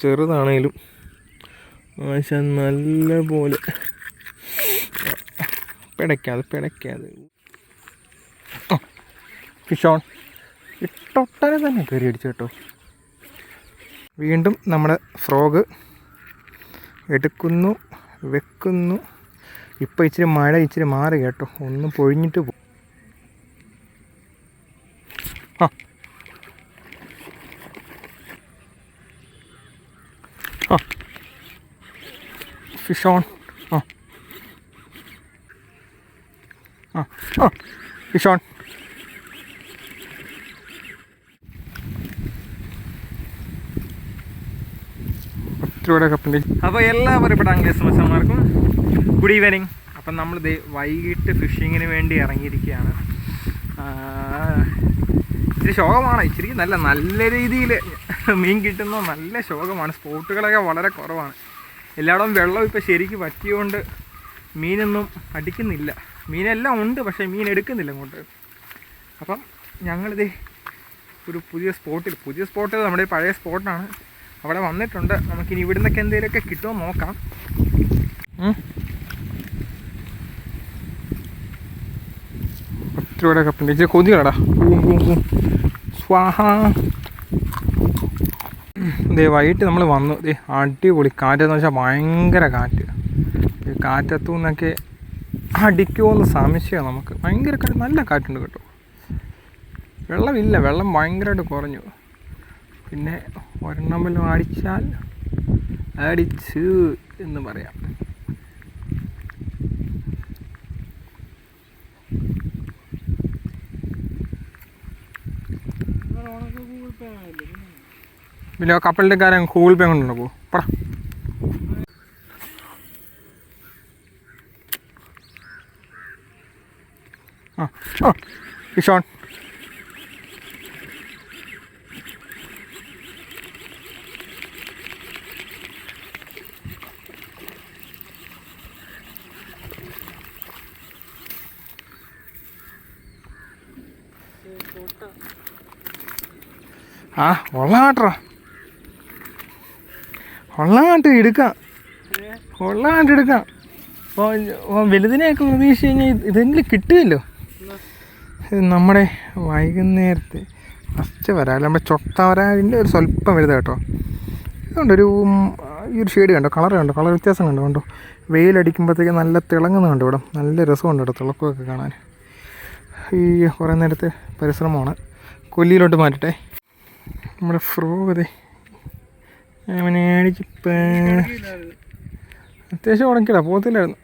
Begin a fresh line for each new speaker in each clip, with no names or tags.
ചെറുതാണേലും ആശ നല്ല പോലെ പിടയ്ക്കാതെ. പിടയ്ക്കാതെ ഫിഷോൺ ഇട്ടൊട്ടനെ തന്നെ കയറി അടിച്ചു കേട്ടോ. വീണ്ടും നമ്മുടെ ഫ്രോഗ് എടുക്കുന്നു വെക്കുന്നു. ഇപ്പം ഇച്ചിരി മഴ ഇച്ചിരി മാറി കേട്ടോ. ഒന്ന് പൊഴിഞ്ഞിട്ട് പോ ആ ആ ആ ആ ആ ഫിഷ് ഓൺ ഒത്തിരി കപ്പിന്റെ അപ്പോൾ എല്ലാവരും ഇവിടെ ആംഗ്ലേസ് മച്ചന്മാർക്കും ഗുഡ് ഈവനിങ് അപ്പം നമ്മൾ വൈകിട്ട് ഫിഷിങ്ങിന് വേണ്ടി ഇറങ്ങിയിരിക്കുകയാണ്. ഇച്ചിരി ശോകമാണ്. ഇച്ചിരി നല്ല നല്ല രീതിയിൽ മീൻ കിട്ടുന്ന. നല്ല ശോകമാണ്. സ്പോട്ടുകളൊക്കെ വളരെ കുറവാണ്. എല്ലായിടവും വെള്ളം ഇപ്പോൾ ശരിക്ക് പറ്റിയോണ്ട് മീനൊന്നും അടിക്കുന്നില്ല. മീനെല്ലാം ഉണ്ട് പക്ഷേ മീൻ എടുക്കുന്നില്ല അങ്ങോട്ട്. അപ്പം ഞങ്ങളിത് ഒരു പുതിയ സ്പോട്ടിൽ പുതിയ സ്പോട്ട് നമ്മുടെ പഴയ സ്പോട്ടാണ്. അവിടെ വന്നിട്ടുണ്ട്. നമുക്കിനി ഇവിടുന്നൊക്കെ എന്തെങ്കിലുമൊക്കെ കിട്ടുമോ നോക്കാം. ഒത്തിരി കൂടെ കപ്പുണ്ട് ഇച്ചിരി കൊതികളടാ. സ്വാഹ. ദേ വൈകിട്ട് നമ്മൾ വന്നു. ഇതേ അടിപൊളി കാറ്റെന്ന് വെച്ചാൽ ഭയങ്കര കാറ്റ്. കാറ്റത്തു നിന്നൊക്കെ അടിക്കുമോ എന്ന് സംശയമാണ് നമുക്ക്. ഭയങ്കര കാറ്റ് നല്ല കാറ്റുണ്ട് കേട്ടോ. വെള്ളമില്ല വെള്ളം ഭയങ്കരമായിട്ട് കുറഞ്ഞു. പിന്നെ ഒരെണ്ണം വല്ലതും അടിച്ചാൽ അടിച്ച് എന്ന് പറയാം. പിന്നെ ആ കപ്പലിന്റെ കാര്യം ഗൂഗിൾ പേ. കൊണ്ടുണ്ടോ പോ പടാ ഇഷോൺ ആ ഉള്ളാട്രാ ഉള്ളാട്ട് എടുക്കാം. കൊള്ളാണ്ട് എടുക്കാം. വലുതിനെയൊക്കെ പ്രതീക്ഷിച്ച് കഴിഞ്ഞാൽ ഇത് ഇതെങ്കിലും കിട്ടുമല്ലോ? നമ്മുടെ വൈകുന്നേരത്തെ ഫസ്റ്റ് വരാൽ നമ്മുടെ ചൊട്ട വരാലിന്റെ ഒരു സ്വല്പം വലുത് കേട്ടോ. ഇതുകൊണ്ട് ഒരു ഈ ഒരു ഷെയ്ഡ് കണ്ടോ? കളർ കണ്ടോ? കളർ വ്യത്യാസം കണ്ടോ? കണ്ടോ? വെയിലടിക്കുമ്പോഴത്തേക്ക് നല്ല തിളങ്ങുന്ന കണ്ടോ ഇവിടെ. നല്ല രസമുണ്ട് കേട്ടോ തിളക്കമൊക്കെ കാണാൻ. ഈ കുറേ നേരത്തെ പരിശ്രമമാണ്. കൊല്ലിയിലോട്ട് മാറ്റട്ടെ. നമ്മുടെ ഫ്രോഗ് അതെ അവനെ അടിച്ചിപ്പ അത്യാവശ്യം ഉടക്കില്ല പോകത്തില്ലായിരുന്നു.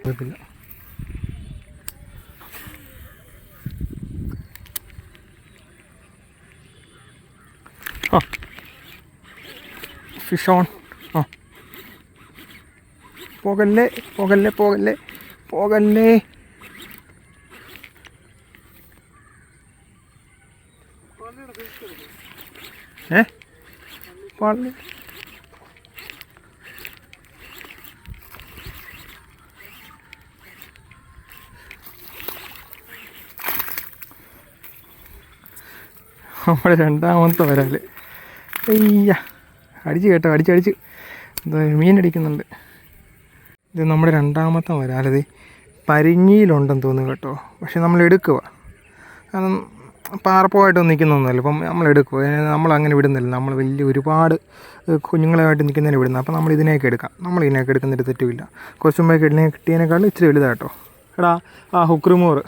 കുഴപ്പമില്ല. ആ. ഫിഷ് ഓൺ ആ. പോകല്ലേ പോകല്ലേ പോകല്ലേ പോകല്ലേ. പള്ളി നമ്മുടെ രണ്ടാമത്തെ വരാൽ. അയ്യ അടിച്ച് കേട്ടോ അടിച്ചടിച്ച് എന്താ മീനടിക്കുന്നുണ്ട് ഇത് നമ്മുടെ രണ്ടാമത്തെ വരാലത്. പരിഞ്ഞിയിലുണ്ടെന്ന് തോന്നുന്നു കേട്ടോ. പക്ഷെ നമ്മൾ എടുക്കുക കാരണം പാറപ്പമായിട്ട് നിൽക്കുന്നൊന്നുമല്ല. ഇപ്പം നമ്മൾ എടുക്കുക നമ്മൾ അങ്ങനെ വിടുന്നില്ല. നമ്മൾ വലിയ ഒരുപാട് കുഞ്ഞുങ്ങളായിട്ട് നിൽക്കുന്നതിന് വിടുന്നത് അപ്പോൾ നമ്മൾ ഇതിനെയൊക്കെ എടുക്കാം. നമ്മൾ ഇതിനെയൊക്കെ എടുക്കുന്നതിന് തെറ്റുമില്ല. കുറച്ച് മുമ്പേ കിട്ടിയ കിട്ടിയതിനേക്കാളും ഇച്ചിരി വലുതാട്ടോ. എടാ ആ ഹുക്രുമോർ.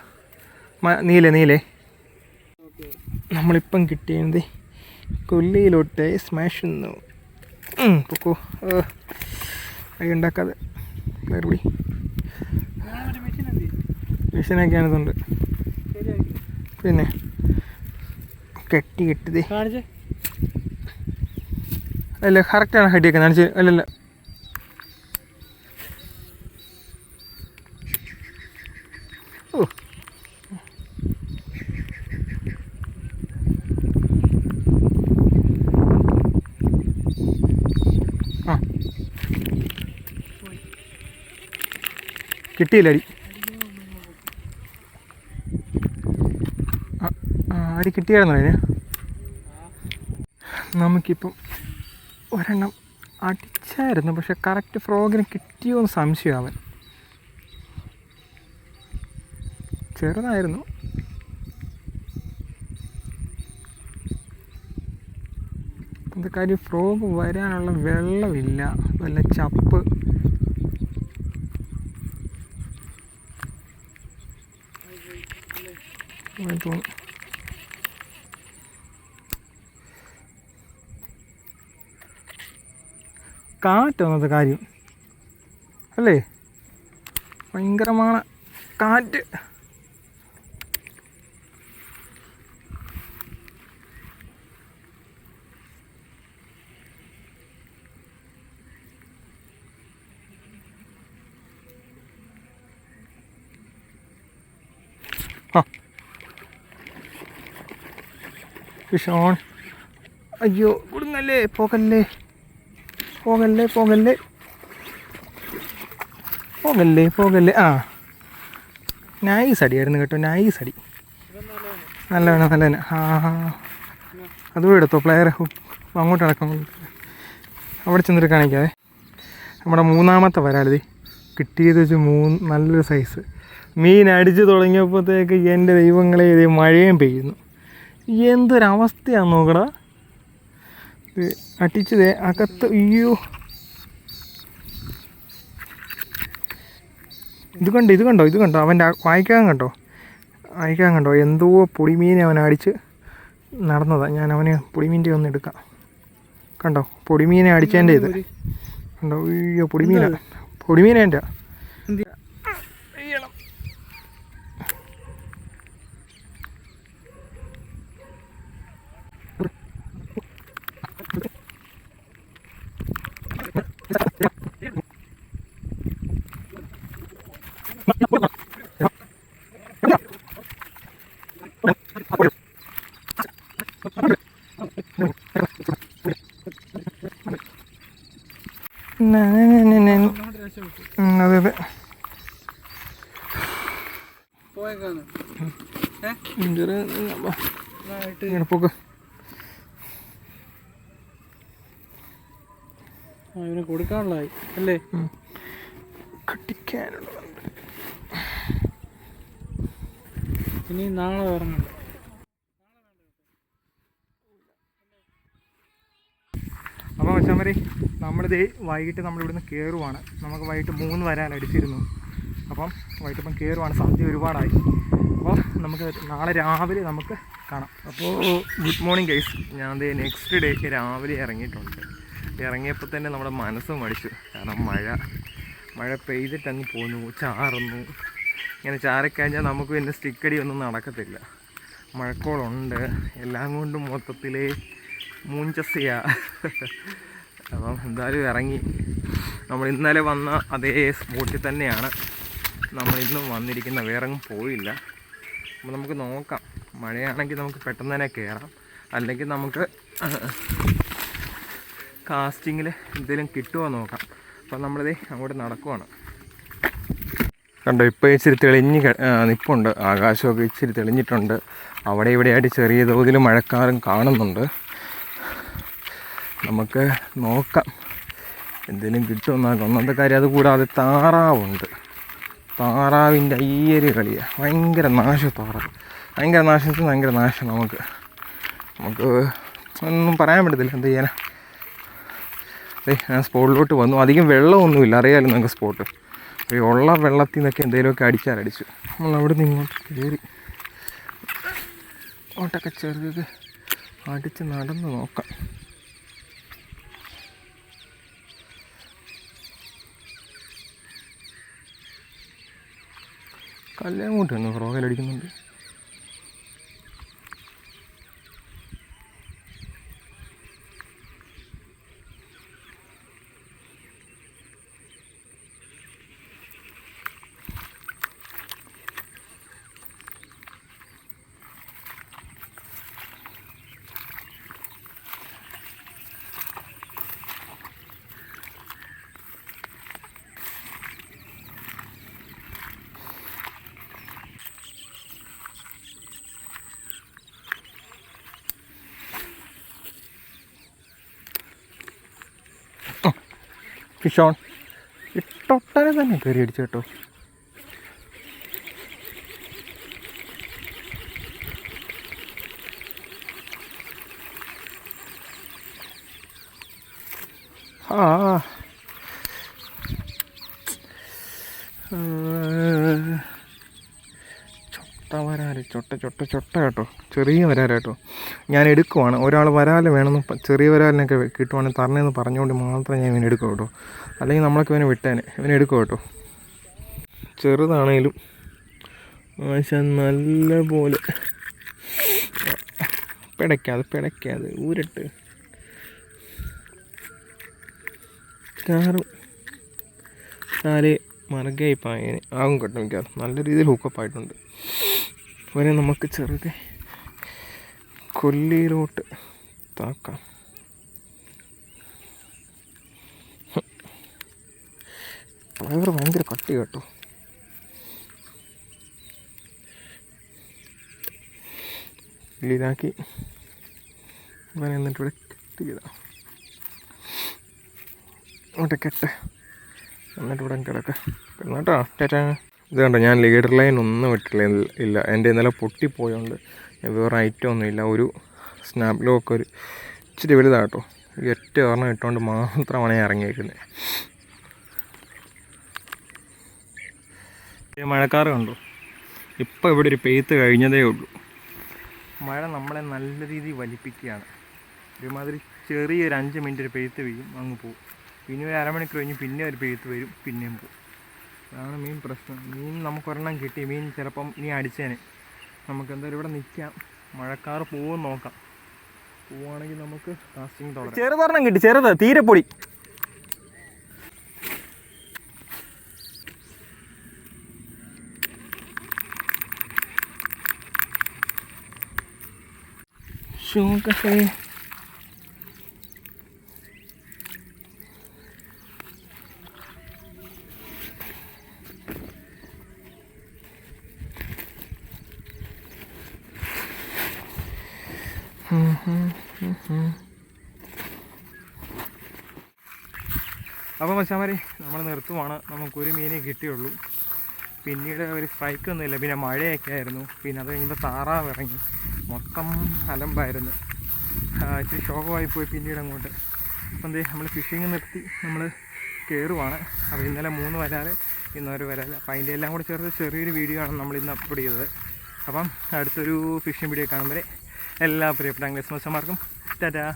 നീലേ നീലേ. നമ്മളിപ്പം കിട്ടിയത് കൊല്ലിയിലോട്ട് സ്മാഷ് പൊക്കോ. കൈ ഉണ്ടാക്കാതെ. വേറെ മെഷീനൊക്കെയാണ് ഇതുണ്ട് പിന്നെ? കെട്ടി കെട്ടിത് അല്ല കറക്റ്റാണ് ഹെഡിയൊക്കെ കാണിച്ച്. അല്ലല്ല കിട്ടിയില്ല അടി ആ കിട്ടിയായിരുന്നു അതിന്? നമുക്കിപ്പം ഒരെണ്ണം അടിച്ചായിരുന്നു പക്ഷെ കറക്റ്റ് ഫ്രോഗിന് കിട്ടിയോ എന്ന് സംശയം അവൻ. ചെറുതായിരുന്നു. എന്താ കാര്യം? ഫ്രോഗ് വരാനുള്ള വെള്ളമില്ല. വല്ല ചപ്പ്. തോന്നുന്നു. കാറ്റ് വന്നത് കാര്യം. അല്ലേ? ഭയങ്കരമാണ് കാറ്റ്. ഫിഷ് ഓൺ അയ്യോ കൊടുങ്ങല്ലേ പോകല്ലേ? പോകല്ലേ പോകല്ലേ. പോകല്ലേ പോകല്ലേ. ആ. നൈസ് അടിയായിരുന്നു കേട്ടോ നൈസ് അടി. നല്ല വേണം നല്ല ആ ആ അതും എടുത്തോ പ്ലെയർ അങ്ങോട്ട് അടക്കം അവിടെ ചെന്നിട്ട് കാണിക്കാതെ നമ്മുടെ മൂന്നാമത്തെ വരാലതി കിട്ടിയത് വെച്ച് മൂന്ന് നല്ലൊരു സൈസ് മീൻ അടിച്ച് തുടങ്ങിയപ്പോഴത്തേക്ക് എന്റെ ദൈവങ്ങളെ ഇത് മഴയും പെയ്യുന്നു. എന്തൊരവസ്ഥയാണ് നോക്കടാ. ഇത് അടിച്ചതേ അകത്ത് അയ്യോ. ഇത് കണ്ടോ ഇത് കണ്ടോ ഇത് കണ്ടോ? അവന്റെ വായിക്കാൻ കണ്ടോ? വായിക്കാൻ കണ്ടോ? എന്തോ പൊടിമീനെ അവൻ അടിച്ച് നടന്നതാണ് ഞാൻ അവന് പൊടിമീന്റെ ഒന്ന് എടുക്കാം. കണ്ടോ? പൊടിമീനെ അടിച്ചതിന്റെ ഇത്. കണ്ടോ? അയ്യോ പൊടിമീന. പൊടിമീനേന്റെ. അതെ അതെ. പോക്ക്.
കൊടുക്കാനുള്ളതായി. അല്ലേ?
കട്ടിക്കാനുള്ളത്
ഇനി നാളെ ഇറങ്ങണ്ട
അപ്പോൾ നമ്മളിതേ വൈകിട്ട് നമ്മളിവിടുന്ന് കയറുവാണ് നമുക്ക് വൈകിട്ട് മൂന്ന് വരാൻ അടിച്ചിരുന്നു അപ്പം വൈകിട്ട് ഇപ്പം കയറുവാണ് സന്ധ്യ ഒരുപാടായി. അപ്പോൾ നമുക്ക് നാളെ രാവിലെ നമുക്ക് കാണാം. അപ്പോൾ ഗുഡ് മോർണിംഗ് ഗൈസ് ഞാൻ നെക്സ്റ്റ് ഡേക്ക് രാവിലെ ഇറങ്ങിയിട്ടുണ്ട്. ഇറങ്ങിയപ്പോൾ തന്നെ നമ്മുടെ മനസ്സ് മടിച്ചു. കാരണം മഴ മഴ പെയ്തിട്ട് അങ്ങ് പോന്നു ചാറുന്നു. ഇങ്ങനെ ചാറിക്കഴിഞ്ഞാൽ നമുക്ക് പിന്നെ സ്റ്റിക്കടി ഒന്നും നടക്കത്തില്ല. മഴക്കോളുണ്ട്. എല്ലാം കൊണ്ടും മൊത്തത്തിലേ മൂഞ്ചസിയ. അപ്പം എന്തായാലും ഇറങ്ങി. നമ്മൾ ഇന്നലെ വന്ന അതേ സ്പോട്ടിൽ തന്നെയാണ് നമ്മൾ ഇന്നും വന്നിരിക്കുന്ന. വേറെ എങ്ങും പോയില്ല. അപ്പോൾ നമുക്ക് നോക്കാം. മഴയാണെങ്കിൽ നമുക്ക് പെട്ടെന്ന് തന്നെ കയറാം അല്ലെങ്കിൽ നമുക്ക് കാസ്റ്റിങ്ങിൽ എന്തെങ്കിലും കിട്ടുമോ നോക്കാം. അപ്പം നമ്മളിത് അങ്ങോട്ട് നടക്കുവാണ്. കണ്ടോ ഇപ്പോൾ ഇച്ചിരി തെളിഞ്ഞ് നിൽപ്പുണ്ട് ആകാശമൊക്കെ ഇച്ചിരി തെളിഞ്ഞിട്ടുണ്ട്. അവിടെ ഇവിടെയായിട്ട് ചെറിയ തോതിൽ മഴക്കാറും കാണുന്നുണ്ട്. നമുക്ക് നോക്കാം. എന്തെങ്കിലും കിട്ടുമെന്നാ ഒന്നാമത്തെ കാര്യം അത് കൂടാതെ താറാവുണ്ട്. താറാവിന്റെ ഈ കളിയാണ് ഭയങ്കര നാശം താറാവ്. ഭയങ്കര നാശത്തിൽ ഭയങ്കര നാശം നമുക്ക്. നമുക്ക് ഒന്നും പറയാൻ പറ്റത്തില്ല. എന്ത് ചെയ്യാനാ? ദേ ഞാൻ സ്പോട്ടിലോട്ട് വന്നു. അധികം വെള്ളമൊന്നുമില്ല. അറിയാമല്ലോ നിങ്ങൾക്ക് സ്പോട്ട്. ഈ ഉള്ള വെള്ളത്തിൽ നിന്നൊക്കെ എന്തെങ്കിലുമൊക്കെ അടിച്ചാലടിച്ചു. നമ്മൾ അവിടെ നിന്ന് ഇങ്ങോട്ട് കയറി. ഓട്ടൊക്കെ ചെറുത് അടിച്ച് നടന്ന് നോക്കാം. കല്ലങ്ങോട്ട് വന്നു ഫ്രോഗലടിക്കുന്നുണ്ട് ഫിഷ് ഓൺ ഇട്ടൊട്ടനെ തന്നെ കയറി അടിച്ചു കേട്ടോ. ആ. ചൊട്ട ചൊട്ട ചൊട്ട കേട്ടോ. ചെറിയ വരാല കേട്ടോ. ഞാൻ എടുക്കുവാണ്. ഒരാൾ വരാൽ വേണമെന്ന് ചെറിയ വരാലിനൊക്കെ കിട്ടുവാണെങ്കിൽ തരണേന്ന് പറഞ്ഞുകൊണ്ട് മാത്രം ഞാൻ ഇവനെ എടുക്കൂ കേട്ടോ. അല്ലെങ്കിൽ നമ്മളൊക്കെ ഇവനെ വിട്ടേനെ. ഇവനെ എടുക്കും കേട്ടോ. ചെറുതാണേലും പക്ഷെ നല്ല പോലെ പിടയ്ക്കാതെ പിടയ്ക്കാതെ ഊരിട്ട്. കാറും നാല് മറുകയായി പായന്. ആകും കേട്ടോ മിക്കവാറും നല്ല രീതിയിൽ ഹൂക്കപ്പ് അവനെ നമുക്ക് ചെറുതെ കൊല്ലിയിലോട്ട് താക്കാം. ഡ്രൈവർ ഭയങ്കര കട്ടി കേട്ടോ. ഇതാക്കി ഇവനെ എന്നിട്ട് ഇവിടെ കെട്ടിയതാ അങ്ങോട്ട് കെട്ട്. എന്നിട്ട് ഇവിടെ കിടക്കാം. കേട്ടോ ചേട്ടാ ഇത് കണ്ടോ ഞാൻ ലീഡർ ലൈൻ ഒന്നും ഇട്ടില്ല ഇല്ല. എന്റെ ഇന്നലെ പൊട്ടിപ്പോയോണ്ട് വേറെ ഐറ്റം ഒന്നും ഇല്ല. ഒരു സ്നാപ്പ് ലോക്ക് ഒരു ഇച്ചിരി വലുതാട്ടോ. ഒറ്റ ഒരെണ്ണം ഇട്ടുകൊണ്ട് മാത്രമാണ് ഞാൻ ഇറങ്ങിയേക്കുന്നത് മഴക്കാറ് കണ്ടോ? ഇപ്പോൾ ഇവിടെ ഒരു പെയ്ത്ത് കഴിഞ്ഞതേ ഉള്ളൂ. മഴ നമ്മളെ നല്ല രീതിയിൽ വലിപ്പിക്കുകയാണ്. ഒരുമാതിരി ചെറിയൊരു അഞ്ച് മിനിറ്റ് ഒരു പെയ്ത്ത് വീഴും അങ്ങ് പോകും പിന്നെ ഒരു അരമണിക്കൂർ കഴിഞ്ഞ് പിന്നെ ഒരു പെയ്ത്ത് വരും പിന്നെയും പോകും അതാണ് മീൻ പ്രശ്നം. മീൻ നമുക്ക് ഒരെണ്ണം കിട്ടി. മീൻ ചിലപ്പം നീ അടിച്ചേനെ. നമുക്ക് എന്തായാലും ഇവിടെ നിൽക്കാം മഴക്കാറ് പോവും നോക്കാം. പോവുകയാണെങ്കിൽ നമുക്ക് കാസ്റ്റിംഗ് തുടങ്ങാം ചെറുതൊരെണ്ണം കിട്ടി. ചെറുത്. തീരെപ്പൊടി പൊടി. ശോകസേ മച്ചാമാരെ നമ്മൾ നിർത്തുവാണ്. നമുക്കൊരു മീനേ കിട്ടിയുള്ളൂ. പിന്നീട് ഒരു സ്ട്രൈക്ക് സ്ട്രൈക്കൊന്നുമില്ല പിന്നെ മഴയൊക്കെ ആയിരുന്നു. പിന്നെ അത് കഴിഞ്ഞപ്പോൾ താറാവ് ഇറങ്ങി. മൊത്തം അലമ്പായിരുന്നു. ഇച്ചിരി ശോകമായി പോയി പിന്നീട് അങ്ങോട്ട്. അപ്പം എന്തേ നമ്മൾ ഫിഷിങ് നിർത്തി. നമ്മൾ കയറുവാണ് അപ്പോൾ ഇന്നലെ മൂന്ന് വരാതെ ഇന്നൊരു വരാല അപ്പോൾ അതിന്റെ എല്ലാം കൂടെ ചേർത്ത് ചെറിയൊരു വീഡിയോ ആണ് നമ്മൾ ഇന്ന് അപ്ലോഡ് ചെയ്തത്. അപ്പം അടുത്തൊരു ഫിഷിംഗ് വീഡിയോ കാണുമ്പോൾ എല്ലാ പ്രിയപ്പെട്ട അംഗ്ലീഷ് മാർക്കും. ടാറ്റാ.